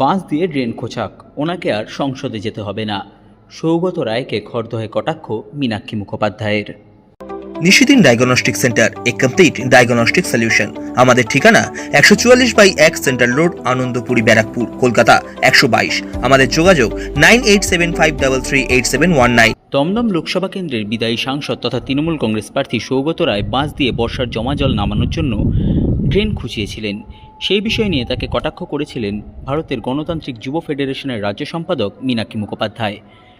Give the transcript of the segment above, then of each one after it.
বাঁশ দিয়ে ড্রেন খোঁচাক ওনাকে আর সংসদে যেতে হবে না। সৌগত রায়কে খর্দহে কটাক্ষ মীনাক্ষী মুখোপাধ্যায়ের। নিশিদিন ডায়াগনস্টিক সেন্টার এ কমপ্লিট ডায়াগনস্টিক সলিউশন আমাদের ঠিকানা একশো চুয়াল্লিশ বাই এক সেন্ট্রাল রোড আনন্দপুরি ব্যারাকপুর কলকাতা একশো বাইশ। আমাদের যোগাযোগ nine eight seven five double three eight seven one nine. Dum Dum Lok Sabha কেন্দ্রের বিদায়ী সাংসদ তথা তৃণমূল কংগ্রেস প্রার্থী সৌগত রায় বাঁশ দিয়ে বর্ষার জমা জল নামানোর জন্য ড্রেন খুঁচিয়েছিলেন। সেই বিষয় নিয়ে তাকে কটাক্ষ করেছিলেন ভারতের গণতান্ত্রিক যুব ফেডারেশনের রাজ্য সম্পাদক মীনাক্ষী মুখোপাধ্যায়।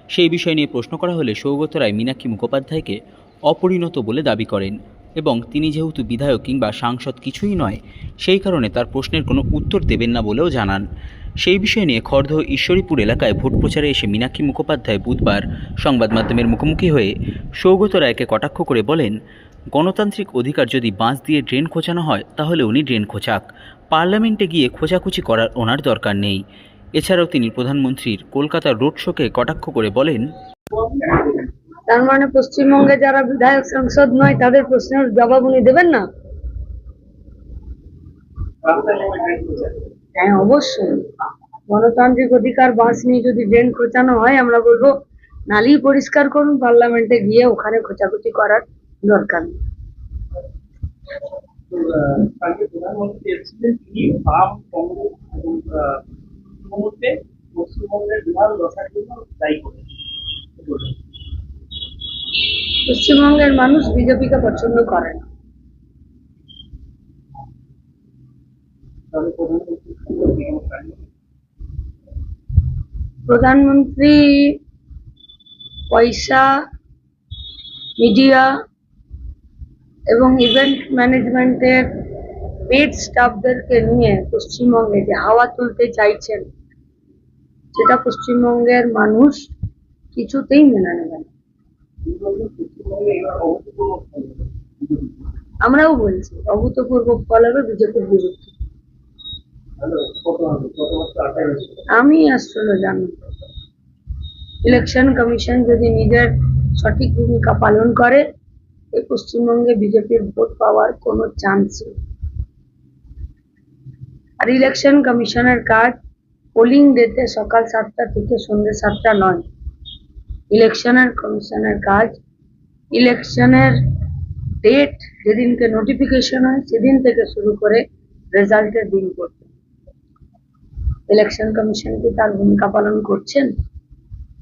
সেই বিষয় নিয়ে প্রশ্ন করা হলে সৌগত রায় মীনাক্ষী মুখোপাধ্যায়কে অপরিণত বলে দাবি করেন এবং তিনি যেহেতু বিধায়ক কিংবা সাংসদ কিছুই নয়, সেই কারণে তার প্রশ্নের কোনো উত্তর দেবেন না বলেও জানান। সেই বিষয় নিয়ে খর্ধ ঈশ্বরীপুর এলাকায় ভোট প্রচারে এসে মীনাক্ষী মুখোপাধ্যায় বুধবার সংবাদ মাধ্যমের মুখোমুখি হয়ে সৌগত রায়কে কটাক্ষ করে বলেন গণতান্ত্রিক অধিকার যদি বাঁশ দিয়ে ড্রেন খোঁচানো হয়, তাহলে উনি ড্রেন খোঁচাক। পার্লামেন্টে গিয়ে খোঁচাখুচি করার ওনার দরকার নেই। এছাড়াও তিনি প্রধানমন্ত্রীর কলকাতার রোড শোকে কটাক্ষ করে বলেন, তার মানে পশ্চিমবঙ্গে যারা বিধায়ক সাংসদ নয়, তাদের প্রশ্নের জবাব উনি দেবেন না? হ্যাঁ অবশ্যই। গণতান্ত্রিক অধিকার, বাঁশ নিয়ে যদি ড্রেন খোঁচানো হয়, আমরা বলব নালি পরিষ্কার করুন, পার্লামেন্টে গিয়ে ওখানে খোঁচাখুচি করার দরকার। প্রধানমন্ত্রী এসেছিলেন তিনি বাম কংগ্রেস এবং আহ, পশ্চিমবঙ্গের বিহার দশার জন্য দায়ী করেন পশ্চিমবঙ্গের মানুষ বিজেপিকে পছন্দ করে না। প্রধানমন্ত্রী পয়সা মিডিয়া এবং ইভেন্ট ম্যানেজমেন্টের পেড স্টাফদেরকে নিয়ে পশ্চিমবঙ্গে যে হাওয়া তুলতে চাইছেন, সেটা পশ্চিমবঙ্গের মানুষ কিছুতেই মেনে নেবে না। আমরাও বলছি, অভূতপূর্ব ফল হবে বিজেপির বিরুদ্ধে আমি আসলে জানি ইলেকশন কমিশন যদি নিজের সঠিক ভূমিকা পালন করে পশ্চিমবঙ্গে বিজেপির ভোট পাওয়ার কোনো চান্স নেই আর ইলেকশন কমিশনের কাজ পোলিং ডেতে সকাল সাতটা থেকে সন্ধ্যে সাতটা নয়। ইলেকশনের কমিশনের কাজ ইলেকশনের ডেট যেদিনকে নোটিফিকেশন হয়, সেদিন থেকে শুরু করে রেজাল্টের দিন পর্যন্ত। ইলেকশন কমিশন কি তার ভূমিকা পালন করছেন?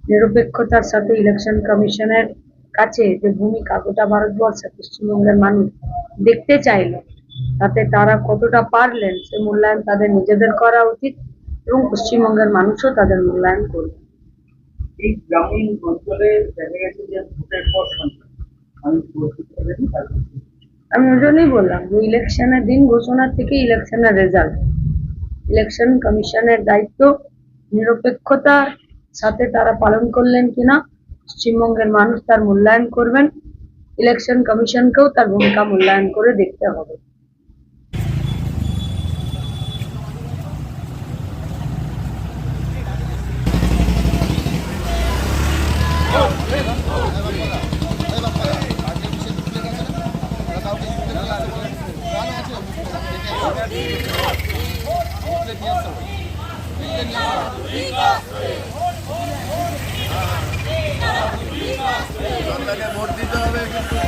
নিরপেক্ষতার সাথে ইলেকশন কমিশনের কাছে যে ভূমিকা গোটা ভারতবর্ষে পশ্চিমবঙ্গের মানুষ দেখতে চাইল তাতে তারা কতটা পারলেন সে মূল্যায়ন তাদের নিজেদের করা উচিত এবং পশ্চিমবঙ্গের মানুষও তাদের মূল্যায়ন করবে। এই গ্রামীণ অঞ্চলে দেখা গেছে যে ভোটের পর আমি ওই জন্যই বললাম যে ইলেকশনের দিন ঘোষণা থেকে ইলেকশনের রেজাল্ট ইলেকশন কমিশনের দায়িত্ব নিরপেক্ষতার সাথে তারা পালন করলেন কিনা পশ্চিমবঙ্গের মানুষ তার মূল্যায়ন করবেন। ইলেকশন কমিশনকেও তার ভূমিকা মূল্যায়ন করে দেখতে হবে। সন্তানকে ভোট দিতে হবে কিন্তু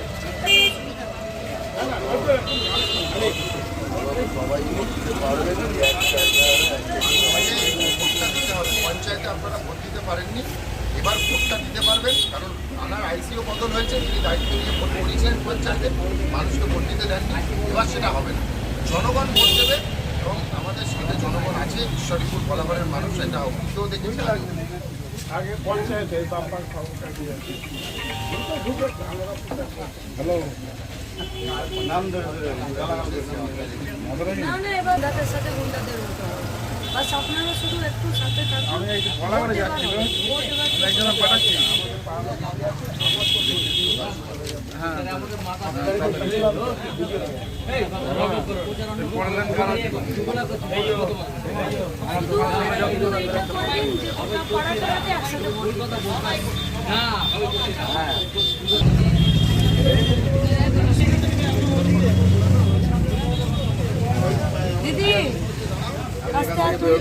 ভোটটা দিতে হবে পঞ্চায়েতে আপনারা ভোট দিতে পারেননি। এবার ভোটটা দিতে পারবেন কারণ থানার আইসিও বদল হয়েছে তিনি দায়িত্ব নিয়ে ভোট করিয়েছিলেন পঞ্চায়েতে মানুষকে ভোট দিতে দেননি। এবার সেটা হবে না। জনগণ ভোট দেবে এবং আমাদের সাথে জনগণ আছে ঈশ্বরীপুর ফলাফলের মানুষ এটা অতীতেও দেখেছে আগে পঞ্চায়েতে হ্যালো। নাম ধরে সাথে বাস আপনারা শুধু একটু সাথে থাকুন আমি এই বলা করে যাচ্ছি গো। ভোট এবার আমি একজনের পাঠাচ্ছি পড়লেন খারাপ শুধু এটা করেন যে গোটা পাড়া পাড়াতে একসাথে ভোট দিতে হবে। দিদি रस्त्यावर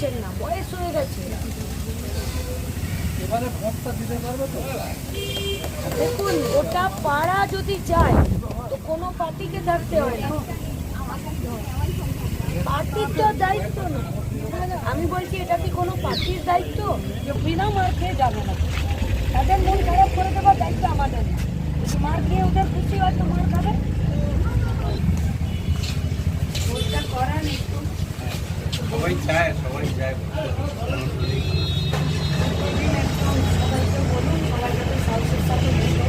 নিয়েছে না বয়স হয়ে গেছে। দেখুন ওটা পাড়া যদি যায় তো কোনো পার্টিকে থাকতে হয় না। পার্টির তো দায়িত্ব না। আমি বলছি এটা কি কোনো পার্টির দায়িত্ব? যে বিনা মার খেয়ে যাবে না। তাদের মন খারাপ করে দেওয়ার